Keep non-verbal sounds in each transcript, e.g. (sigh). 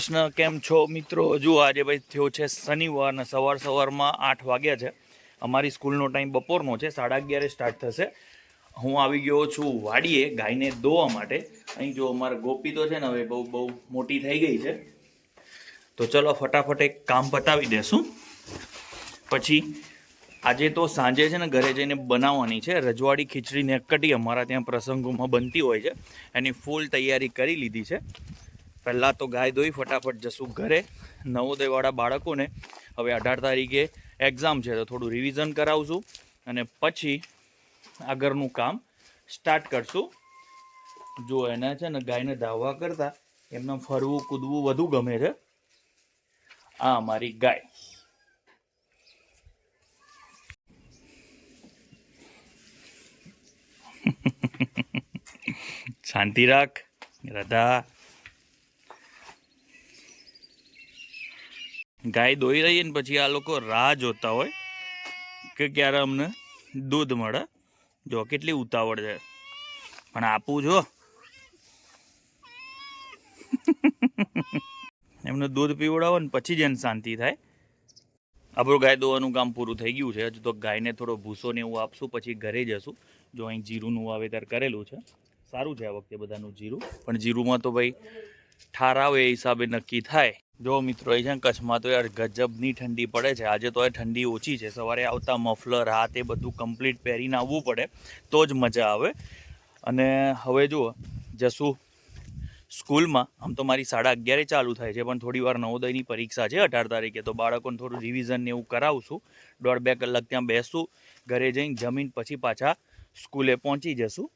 કૃષ્ણ કેમ છો મિત્રો? હજુ આજે ભાઈ થયો છે શનિવાર અને સવાર સવારમાં આઠ વાગ્યા છે. અમારી સ્કૂલનો ટાઈમ બપોરનો છે, સાડા અગિયારે સ્ટાર્ટ થશે. હું આવી ગયો છું વાડીએ ગાયને દોવા માટે. અહીં જો અમારા ગોપી તો છે ને, હવે બહુ બહુ મોટી થઈ ગઈ છે. તો ચલો ફટાફટ એક કામ પતાવી દેશું. પછી આજે તો સાંજે છે ને ઘરે જઈને બનાવવાની છે. રજવાડી, ખીચડી ને કટી અમારા ત્યાં પ્રસંગોમાં બનતી હોય છે. એની ફૂલ તૈયારી કરી લીધી છે. પહેલાં તો ગાય દોઈ ફટાફટ જશું ઘરે. નવોદયવાળા બાળકોને હવે અઢાર તારીખે એક્ઝામ છે, તો થોડું રિવિઝન કરાવશું અને પછી આગળનું કામ સ્ટાર્ટ કરશું. જો એને છે ને ગાયને ધાવવા કરતાં એમને ફરવું, કૂદવું વધુ ગમે છે. આ અમારી ગાય. (laughs) શાંતિ રાખ, રાધા. ગાય દોઈ રહી ને પછી આ લોકો રાહ જોતા હોય કે ક્યારે અમને દૂધ મળે. જો કેટલી ઉતાવળ છે. પણ આપું જો (laughs) એમને દૂધ પીવડાવો ને પછી જ એને શાંતિ થાય. આપણું ગાય દોવાનું કામ પૂરું થઈ ગયું છે. હજુ તો ગાયને થોડો ભૂસો ને એવું આપશું, પછી ઘરે જશું. જો અહીં જીરુંનું વાવેતર કરેલું છે. સારું છે આ વખતે બધાનું જીરું. પણ જીરુંમાં તો ભાઈ ઠાર આવે એ હિસાબે નક્કી થાય. જો મિત્રો, એ છે ને કચ્છમાં તો યાર ગજબની ઠંડી પડે છે. આજે તો એ ઠંડી ઓછી છે. સવારે આવતા મફલર હાથ એ બધું કમ્પ્લીટ પહેરીને આવવું પડે, તો જ મજા આવે. અને હવે જુઓ જશું સ્કૂલમાં, આમ તો મારી સાડા અગિયારે ચાલુ થાય છે, પણ થોડી વાર નવોદયની પરીક્ષા છે અઢાર તારીખે, તો બાળકોને થોડું રિવિઝન ને એવું કરાવશું. દોઢ બે કલાક ત્યાં બેસું, ઘરે જઈને જમીન પછી પાછા સ્કૂલે પહોંચી જશું.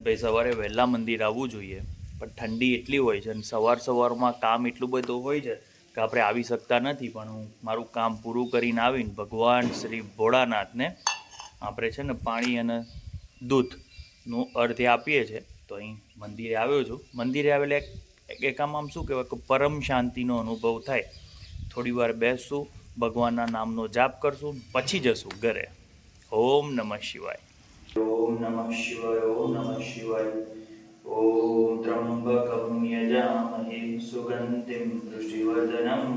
ભાઈ, સવારે વહેલા મંદિર આવવું જોઈએ. પણ ઠંડી એટલી હોય છે અને સવાર સવારમાં કામ એટલું બધું હોય છે કે આપણે આવી શકતા નથી. પણ હું મારું કામ પૂરું કરીને આવીને ભગવાન શ્રી ભોળાનાથને આપણે છે ને પાણી અને દૂધનું અર્ધે આપીએ છીએ. તો અહીં મંદિરે આવ્યો છું. મંદિરે આવેલા એક એકામ આમ શું કહેવાય કે પરમ શાંતિનો અનુભવ થાય. થોડી વાર બેસશું ભગવાનના નામનો જાપ કરશું, પછી જશું ઘરે. ઓમ નમઃ શિવાય. ઓમ નમઃ શિવાય, ઓમ નમઃ શિવાય. ઓમ त्र्यम्बकं यजामहे सुगन्धिं પુષ્ટિવર્ધનમ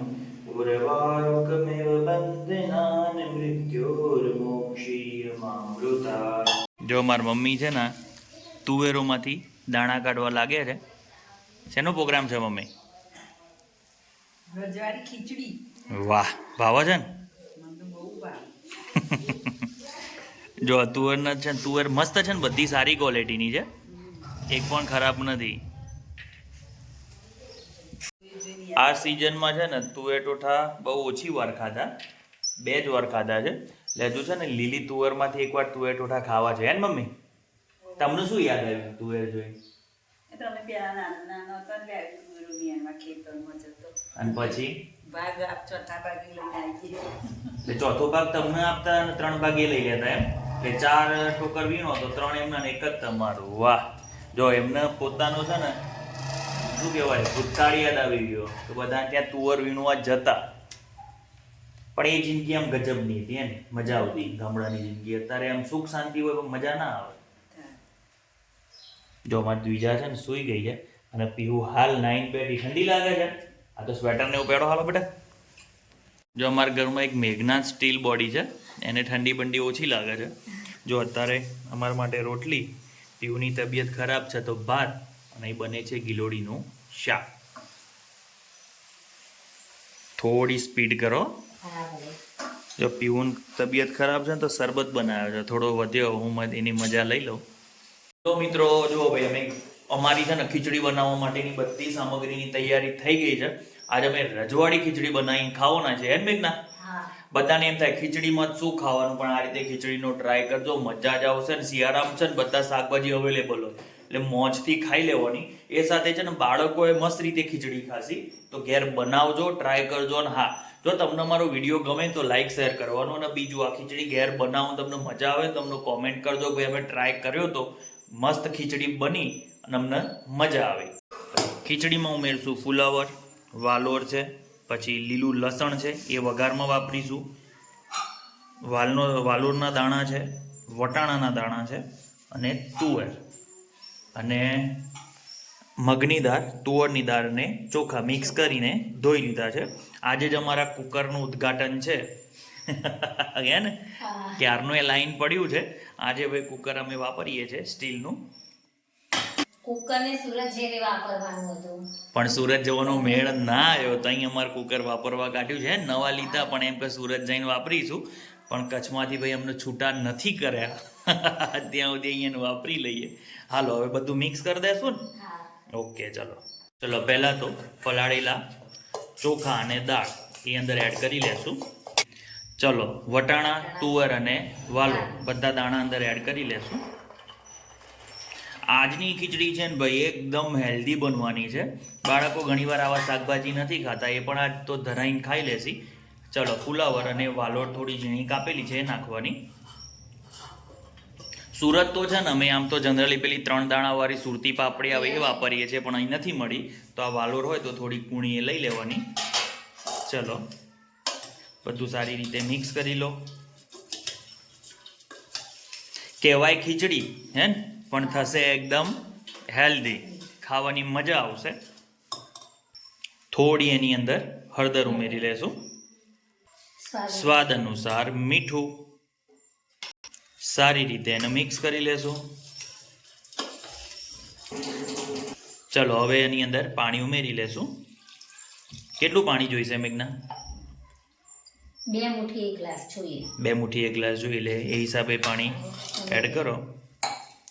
उर्वारुकमिव બંધનાન मृत्योर्मोक्षीयमामृता। જો મારી મમ્મી છે ને તુવેરોમાંથી દાણા કાઢવા લાગે છે. શેનો પ્રોગ્રામ છે મમ્મી? રજવાડી ખીચડી. વાહ ભાવે છે ને? મને તો બહુ (laughs) જો તુવેરના છે ને તુવેર મસ્ત છે ને બધી સારી ક્વોલિટીની છે. એક પણ ખરાબ નથી. આ સિઝનમાં છે ને તુવેર ટોઠા બહુ ઓછી વાર ખાધા. બે જ વાર ખાધા છે. એટલે હજુ છે ને લીલી તુવેરમાંથી એકવાર તુવેર ટોઠા ખાવા છે હે ને મમ્મી? તમને શું યાદ આવ્યું તુવેર જોઈ અને પછી? ભાગ આપ ચોથા ભાગે લઈને આવીએ. એટલે ચોથો ભાગ તમને આપતા ત્રણ ભાગે લઈ લેતા એમ? એટલે ચાર ટોકર વીણો તો ત્રણ એમના એક જ તમારું. વાહ. જો એમને પોતાનું છે ને, શું કહેવાય, ભૂતકાળ યાદ આવી ગયો તો બધા ત્યાં તુવર વીણવા જતા. પણ એ જિંદગી આમ ગજબની હતી એમ મજા આવતી. ગામડાની જિંદગી. અત્યારે આમ સુખ શાંતિ હોય પણ મજા ના આવે. જો અમારી દ્વિજા છે ને, સૂઈ ગઈ છે અને પીવું હાલ નાઈન બેઠી ઠંડી લાગે છે? આ તો સ્વેટર ને એવું પહેરો હાલો બેટા. જો અમારા ઘરમાં એક મેઘના સ્ટીલ બોડી છે. એને ઠંડી બંડી ઓછી લાગે છે. જો અત્યારે અમારા માટે રોટલી પીવુની તબિયત ખરાબ છે તો ભાત અને બને છે ગિલોડીનું શાક. થોડી સ્પીડ કરો. જો પીવું તબિયત ખરાબ છે ને તો શરબત બનાવ્યો છે. થોડો વધ્યો હું એની મજા લઈ લઉં. તો મિત્રો જુઓ ભાઈ અમે અમારી છે ને ખીચડી બનાવવા માટેની બધી સામગ્રીની તૈયારી થઈ ગઈ છે. આજે અમે રજવાડી ખીચડી બનાવીને ખાવાના છે. એમ મેઘના બધાને એમ થાય, ખીચડીમાં શું ખાવાનું? પણ આ રીતે ખીચડીનો ટ્રાય કરજો, મજા જ આવશે ને શિયાળામાં છે ને બધા શાકભાજી અવેલેબલ હોય. એટલે મોજથી ખાઈ લેવાની. એ સાથે છે ને બાળકોએ મસ્ત રીતે ખીચડી ખાસી તો ઘેર બનાવજો ટ્રાય કરજો અને હા, જો તમને મારો વીડિયો ગમે તો લાઈક શેર કરવાનો અને બીજું આ ખીચડી ઘેર બનાવો, તમને મજા આવે તમને કોમેન્ટ કરજો ભાઈ અમે ટ્રાય કર્યો તો મસ્ત ખીચડી બની અને અમને મજા આવી. ખીચડીમાં ઉમેરશું ફુલાવર, વાલોર છે. પછી લીલું લસણ છે એ વઘારમાં વાપરીશું. વાલનો વાલોરના દાણા છે વટાણાના દાણા છે અને તુવેર. અને મગની દાળ તુવરની દાળને ચોખા મિક્સ કરીને ધોઈ લીધા છે. આજે જ અમારા કુકરનું ઉદ્ઘાટન છે. (laughs) હે ને? ક્યારનું એ લાઈન પડ્યું છે? આજે ભાઈ કુકર અમે વાપરીએ છીએ સ્ટીલનું. કુકરને સુરત જઈને વાપરવાનું હતું. પણ સુરત જવાનો મેળ ના આવ્યો તો અહીં અમારે કુકર વાપરવા કાઢ્યું છે. નવા લીધા પણ એમ કે સુરત જઈને વાપરીશું. પણ કચ્છમાંથી ભાઈ અમને છૂટા નથી કર્યા. ત્યાં સુધી અહીંયા વાપરી લઈએ. હાલો હવે બધું મિક્સ કરી દેશું ને? ઓકે ચલો. ચલો પહેલાં તો પલાળેલા ચોખા અને દાળ એ અંદર એડ કરી લેશું. ચલો વટાણા તુવર અને વાલો બધા દાણા અંદર એડ કરી લેશું. આજની ખીચડી છે ને ભાઈ એકદમ હેલ્ધી બનવાની છે. બાળકો ઘણીવાર આવા શાકભાજી નથી ખાતા, એ પણ આજ તો ધરાઈને ખાઈ લેશી. ચલો, ફુલાવર અને વાલોર થોડી ઝીણી કાપેલી છે એ નાખવાની. સુરત તો છે ને અમે આમ તો જનરલી પેલી ત્રણ દાણાવાળી સુરતી પાપડી આવે એ વાપરીએ છીએ, પણ અહીં નથી મળી. તો આ વાલોર હોય તો થોડી કૂણી એ લઈ લેવાની. ચલો, બધું સારી રીતે મિક્સ કરી લો. કહેવાય ખીચડી, હે ને? પણ થશે એકદમ હેલ્ધી ખાવાની મજા આવશે. થોડી એની અંદર હળદર ઉમેરી લેશું. સ્વાદ અનુસાર. મીઠું સારી રીતે એને મિક્સ કરી લેશું. ચલો હવે એની અંદર પાણી ઉમેરી લેશું. કેટલું પાણી જોઈશે મેઘના? બે મુઠ્ઠી એક ગ્લાસ જોઈએ. બે મુઠ્ઠી એક ગ્લાસ જોઈ લે એ હિસાબે પાણી એડ કરો.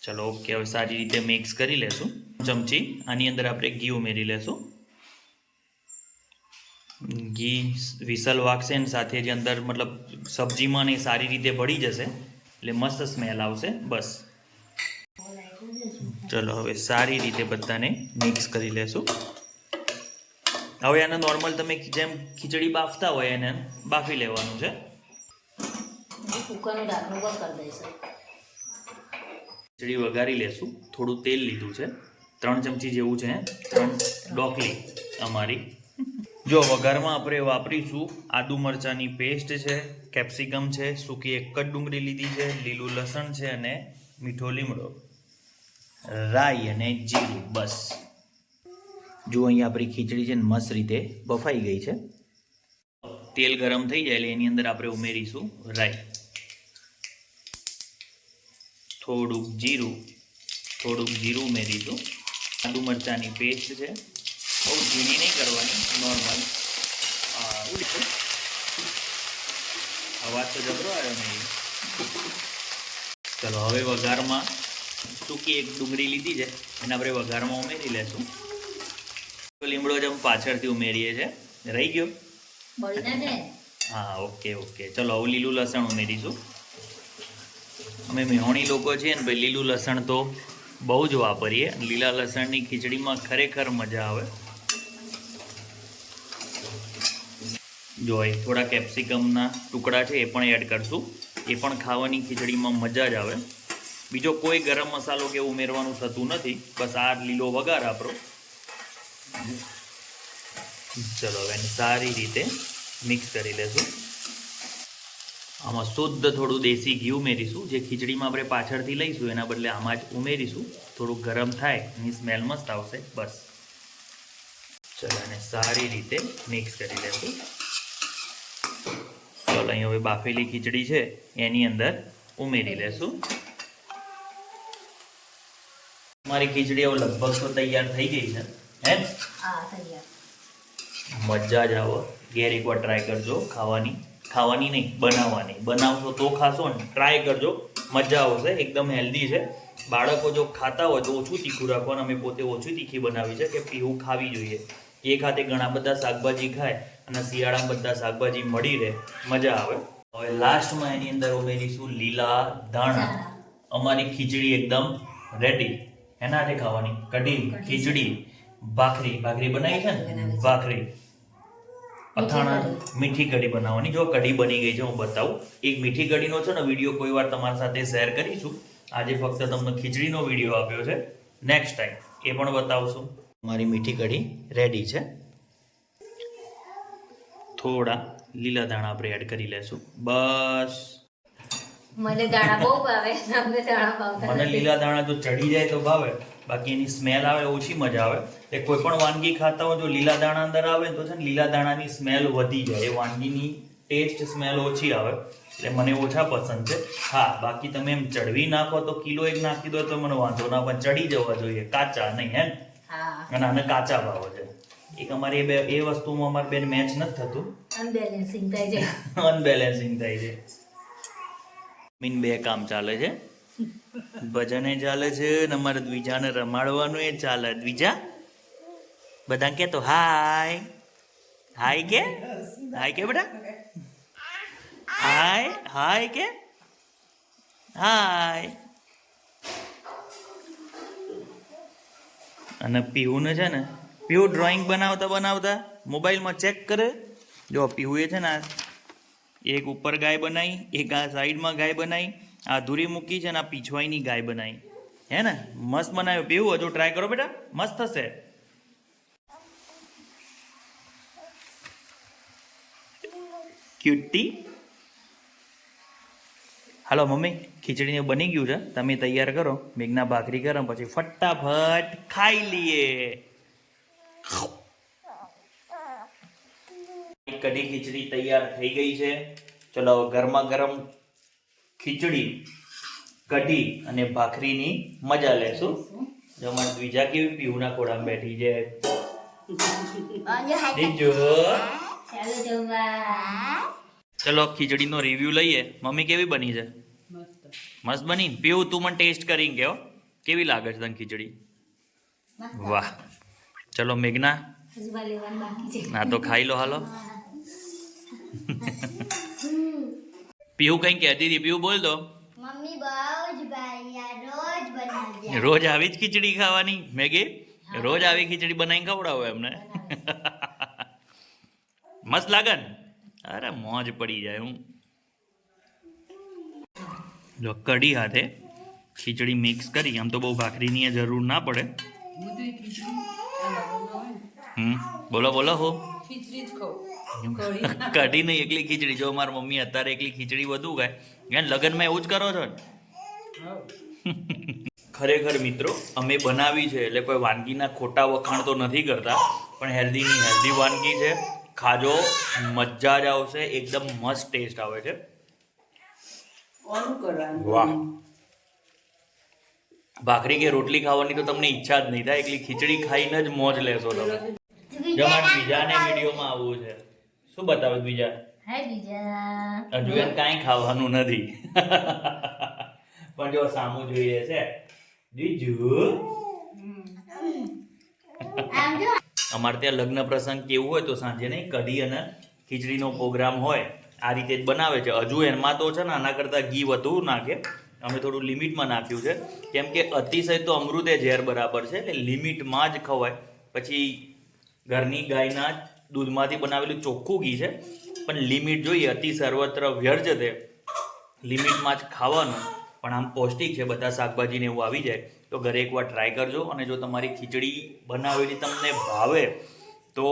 ચલો ઓકે હવે સારી રીતે મિક્સ કરી લેશું. ચમચી, આની અંદર આપણે ઘી ઉમેરી લેશું. ઘી વિસલ વાગશે ને સાથે જે અંદર મતલબ સબ્જીમાં ને સારી રીતે ભળી જશે, એટલે મસ્ત સ્મેલ આવશે, બસ. ચલો, હવે સારી રીતે બધાને મિક્સ કરી લેશું. હવે આને નોર્મલ તમે જેમ ખીચડી બાફતા હોય એને બાફી લેવાનું છે. કુકરનું ઢાંકણું કરી દઈશું. ખીચડી વઘારી લેશું. થોડું તેલ લીધું છે. ત્રણ ચમચી જેવું છે. ત્રણ ડોકલી અમારી જો વઘારમાં આપણે વાપરીશું, આદુ મરચાંની પેસ્ટ છે કેપ્સિકમ છે, સૂકી એક જ ડુંગળી લીધી છે, લીલું લસણ છે અને મીઠો લીમડો. રાઈ અને જીરું, બસ. જો અહીંયા આપણી ખીચડી છે ને મસ્ત રીતે બફાઈ ગઈ છે. તેલ ગરમ થઈ જાય એટલે એની અંદર આપણે ઉમેરીશું રાઈ. થોડુંક જીરું થોડુંક જીરું ઉમેરીશું આદુ મરચાંની પેસ્ટ છે. બહુ ઝીણી નહીં કરવાની નોર્મલ અવાજ તો જબરો આવ્યો નહીં ચલો હવે વઘારમાં સૂકી એક ડુંગળી લીધી છે. એને આપણે વઘારમાં ઉમેરી લેશું. તો લીમડો જ અમે પાછળથી ઉમેરીએ છીએ રહી ગયો? હા ઓકે ઓકે. ચલો હવે લીલું લસણ ઉમેરીશું. અમે મેહોણી લોકો છીએ ને ભાઈ લીલું લસણ તો બહુ જ વાપરીએ. લીલા લસણની ખીચડીમાં ખરેખર મજા આવે. જોઈ થોડા કેપ્સિકમના ટુકડા છે એ પણ એડ કરશું. એ પણ ખાવાની ખીચડીમાં મજા જ આવે. બીજો કોઈ ગરમ મસાલો કે ઉમેરવાનું થતું નથી. બસ આ લીલો વઘાર આપણો. ચલો એને સારી રીતે મિક્સ કરી લેશું. આમાં શુદ્ધ થોડું દેશી ઘી ઉમેરીશું. જે ખીચડીમાં આપણે પાછળથી લઈશું એના બદલે આમાં જ ઉમેરીશું. થોડું ગરમ થાય એની સ્મેલ મસ્ત આવશે બસ. ચલો એને સારી રીતે મિક્સ કરી લેશું. ચલો અહીં હવે બાફેલી ખીચડી છે એની અંદર ઉમેરી લેશું. મારી ખીચડી હવે લગભગ તો તૈયાર થઈ ગઈ છે હે? મજા જ આવો. ઘેર એકવાર ટ્રાય કરજો ખાવાની. ખાવાની નહીં બનાવવાની. બનાવશો તો ખાશો ને ટ્રાય કરજો. મજા આવશે એકદમ હેલ્ધી છે. બાળકો જો ખાતા હોય તો ઓછું તીખું રાખવાનું. અમે પોતે ઓછું તીખી બનાવી છે કે પીવું ખાવી જોઈએ. એ ખાતે ઘણા બધા શાકભાજી ખાય અને શિયાળામાં બધા શાકભાજી મળી રહે. મજા આવે. હવે લાસ્ટમાં એની અંદર ઉમેરીશું લીલા ધાણા. અમારી ખીચડી એકદમ રેડી એના હાથે ખાવાની. કઢી ખીચડી ભાખરી. ભાખરી બનાવી છે ને? ભાખરી. અથાણા મીઠી કઢી. બનાવવાની. જો કઢી બની ગઈ છે હું બતાવું. એક મીઠી કઢીનો છે ને વીડિયો કોઈ વાર તમારી સાથે શેર કરીશું. આજે ફક્ત તમને ખીચડીનો વીડિયો આપ્યો છે. નેક્સ્ટ ટાઈમ એ પણ બતાવશું. મારી મીઠી કઢી રેડી છે. થોડા લીલા દાણા આપણે એડ કરી લેશું. બસ. મને દાણા બહુ ભાવે અમને દાણા ભાવતા મને લીલા દાણા જો ચડી જાય તો ભાવે બાકી એની સ્મેલ આવે ઓછી મજા આવે. એ કોઈ પણ વાનગી ખાતા હોય જો લીલા દાણા અંદર આવે તો છે ને લીલા દાણાની સ્મેલ વધી જાય. એ વાનગીની ટેસ્ટ સ્મેલ ઓછી આવે. એટલે મને ઓછા પસંદ છે. હા બાકી તમે એમ ચડવી નાખો તો કિલો એક નાખી દો તો મને વાંધો ના પણ ચડી જવા જોઈએ. કાચા નહીં હે? અને આને કાચા ભાવો છે. એક અમારી એ બે એ વસ્તુમાં અમારે બેન મેચ નથી થતું. અનબેલેન્સિંગ થાય છે. (laughs) અનબેલેન્સિંગ થાય છે. મીન બે કામ ચાલે છે. ભજને ચાલે છે ને અમારે દ્વિજાને રમાડવાનું એ ચાલે. દ્વિજા બધા કે તો હાય. હાય કે? હાય કે બેટા? હાય હાય કે? હાય. અને પીહુને છે ને, પીહુ ડ્રોઈંગ બનાવતા બનાવતા મોબાઈલમાં ચેક કરે. જો પીહુએ છે ને એક ઉપર ગાય બનાવી એક આ સાઈડમાં ગાય બનાવી આ ધૂરી મૂકી છે અને આ પીછવાઈની ગાય બનાવી હે ને? મસ્ત બનાવ્યું. પીવું હજુ ટ્રાય કરો બેટા. મસ્ત થશે. ક્યુટી હાલો, મમ્મી, ખીચડીને બની ગયું છે. તમે તૈયાર કરો. મેઘના ભાખરી કરો પછી ફટાફટ ખાઈ લઈએ. કઢી ખીચડી તૈયાર થઈ ગઈ છે. ચલો ગરમા ગરમ ખીચડી કઢી અને ભાખરીની મજા લેશું. જમણ દ્વિજા કેવી પીવું ખોડામાં બેઠી છે. ચાલો જમવા. ચલો ખીચડીનો રિવ્યુ લઈએ. મમ્મી કેવી બની છે? મસ્ત. બની? પીવું તું મને ટેસ્ટ કરીને કહો. કેવી લાગે છે તને ખીચડી? વાહ. ચલો મેઘના. ના તો ખાઈ લો હાલો. પીવું કઈ કહેતી હતી? પીવું બોલ દો મમ્મી બહુ જ રોજ બનાવજે રોજ આવી જ ખીચડી ખાવાની? મેગી? રોજ આવી ખીચડી બનાવીને ખવડાવો એમને? મસ્ત લાગે ને અરે મોજ પડી જાય હું. જો કઢી હાથે ખીચડી મિક્સ કરી આમ તો બહુ ભાખરીની જરૂર ના પડે. હમ બોલો બોલો હો. ખીચડી જ ખાઉં. કઢી નહીં એકલી ખીચડી. જો મારી મમ્મી અત્યારે એકલી ખીચડી વધુ ગાય યાર લગ્નમાં એવું જ કરો છો ને? ખરેખર મિત્રો અમે બનાવી છે એટલે કોઈ વાનગીના ખોટા વખાણ તો નથી કરતા પણ હેલ્ધીની હેલ્ધી વાનગી છે. ખાજો મજા જ આવશે એકદમ મસ્ત ટેસ્ટ આવે છે. વાહ. ભાખરી કે રોટલી ખાવાની તો તમને ઈચ્છા જ નહીં થાય એકલી ખીચડી ખાઈને જ મોજ લેશો તમે. જમાન બીજાને વિડીયોમાં આવવું છે. શું બતાવે બીજા? હાય બીજા. હજુ એમ કાંઈ ખાવાનું નથી. પણ જો સામું જોઈએ છે. બીજું? અમારે ત્યાં લગ્ન પ્રસંગ કેવું હોય તો સાંજે નહીં કઢી અને ખીચડીનો પ્રોગ્રામ હોય. આ રીતે જ બનાવે છે. હજુ એમાં તો છે ને આના કરતાં ઘી વધુ નાખે. અમે થોડું લિમિટમાં નાખ્યું છે. કેમ કે અતિશય તો અમૃતે ઝેર બરાબર છે એટલે લિમિટમાં જ ખવાય. પછી ઘરની ગાયના જ દૂધમાંથી બનાવેલું ચોખ્ખું ઘી છે. પણ લિમિટ જોઈએ અતિ સર્વત્ર વ્યર્જ છે. લિમિટમાં જ ખાવાનું. પણ આમ પૌષ્ટિક છે બધા શાકભાજીને એવું આવી જાય. તો ઘરે એકવાર ટ્રાય કરજો અને જો તમારી ખીચડી બનાવેલી તમને ભાવે તો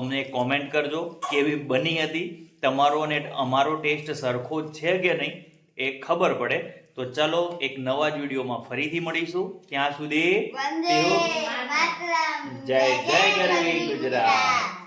અમને કોમેન્ટ કરજો કેવી બની હતી તમારો અને અમારો ટેસ્ટ સરખો છે કે નહીં એ ખબર પડે. તો ચાલો એક નવા જ વિડીયોમાં ફરીથી મળીશું. ત્યાં સુધી જય જય ગરવી ગુજરાત.